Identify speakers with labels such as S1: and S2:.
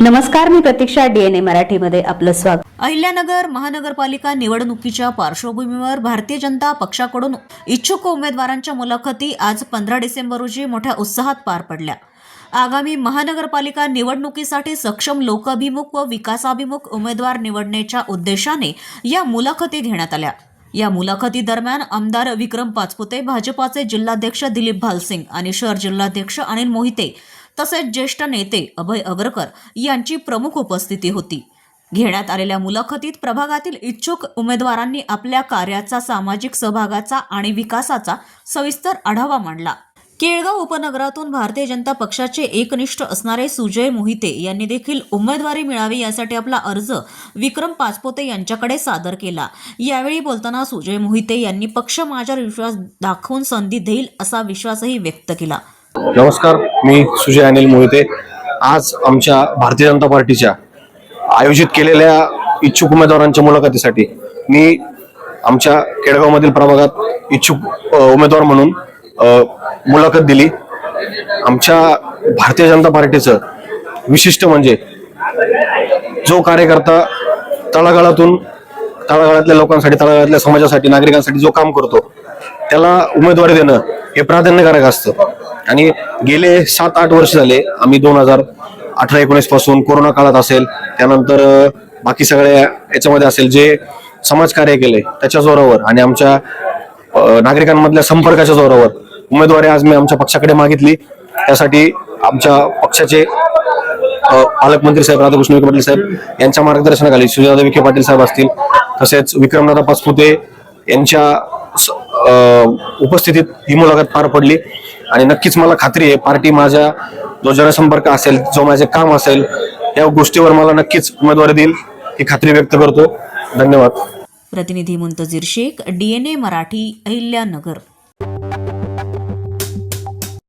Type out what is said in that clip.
S1: नमस्कार मी प्रतीक्षा डीएनए मराठीमध्ये आपलं स्वागत.
S2: अहिल्यानगर महानगरपालिका निवडणुकीच्या पार्श्वभूमीवर भारतीय जनता पक्षाकडून इच्छुक उमेदवारांच्या मुलाखती आज पंधरा डिसेंबर रोजी मोठ्या उत्साहात पार पडल्या. आगामी महानगरपालिका निवडणुकीसाठी सक्षम लोकाभिमुख व विकासाभिमुख उमेदवार निवडण्याच्या उद्देशाने या मुलाखती घेण्यात आल्या. या मुलाखती दरम्यान आमदार विक्रम पाचपुते भाजपाचे जिल्हाध्यक्ष दिलीप भालसिंग आणि शहर जिल्हाध्यक्ष अनिल मोहिते तसेच ज्येष्ठ नेते अभय अवरकर यांची प्रमुख उपस्थिती होती. घेण्यात आलेल्या मुलाखतीत प्रभागातील इच्छुक उमेदवारांनी आपल्या कार्याचा सामाजिक सहभागाचा आणि विकासाचा सविस्तर आढावा मांडला. केळगाव उपनगरातून भारतीय जनता पक्षाचे एकनिष्ठ असणारे सुजय मोहिते यांनी देखील उमेदवारी मिळावी यासाठी आपला अर्ज विक्रम पाचपोते यांच्याकडे सादर केला. यावेळी बोलताना सुजय मोहिते यांनी पक्ष माझ्यावर विश्वास दाखवून संधी देईल असा विश्वासही व्यक्त केला.
S3: नमस्कार मी सुजय अनिल मोहिते. आज आमच्या भारतीय जनता पार्टीच्या आयोजित केलेल्या इच्छुक उमेदवारांच्या मुलाखतीसाठी मी आमच्या केडगावमधील प्रभागात इच्छुक उमेदवार म्हणून मुलाखत दिली. आमच्या भारतीय जनता पार्टीचं विशिष्ट म्हणजे जो कार्यकर्ता तळागाळातून तळागाळातल्या लोकांसाठी तळागाळातल्या समाजासाठी नागरिकांसाठी जो काम करतो त्याला उमेदवारी देणं हे प्राधान्यकारक असतं. आणि गेले सात आठ वर्ष झाले आम्ही दोन हजार अठरा एकोणीसपासून कोरोना काळात असेल त्यानंतर बाकी सगळ्या याच्यामध्ये असेल जे समाजकार्य केले त्याच्या जोरावर आणि आमच्या नागरिकांमधल्या संपर्काच्या जोरावर उमेदवारी आज मी आमच्या पक्षाकडे मागितली. त्यासाठी आमच्या पक्षाचे पालकमंत्री साहेब राधाकृष्ण विखे पाटील साहेब यांच्या मार्गदर्शनाखाली सुजाता विखे पाटील साहेब असतील तसेच विक्रमदादा पासपुते यांच्या उपस्थितीत ही मुलाखत पार पडली. आणि नक्कीच मला खात्री आहे पार्टी माझ्या जो जनसंपर्क असेल जो माझे काम असेल या गोष्टीवर मला नक्कीच उमेदवारी देईल ही खात्री व्यक्त करतो. धन्यवाद.
S2: प्रतिनिधी मुंतजीर शेख डीएनए मराठी अहिल्यानगर.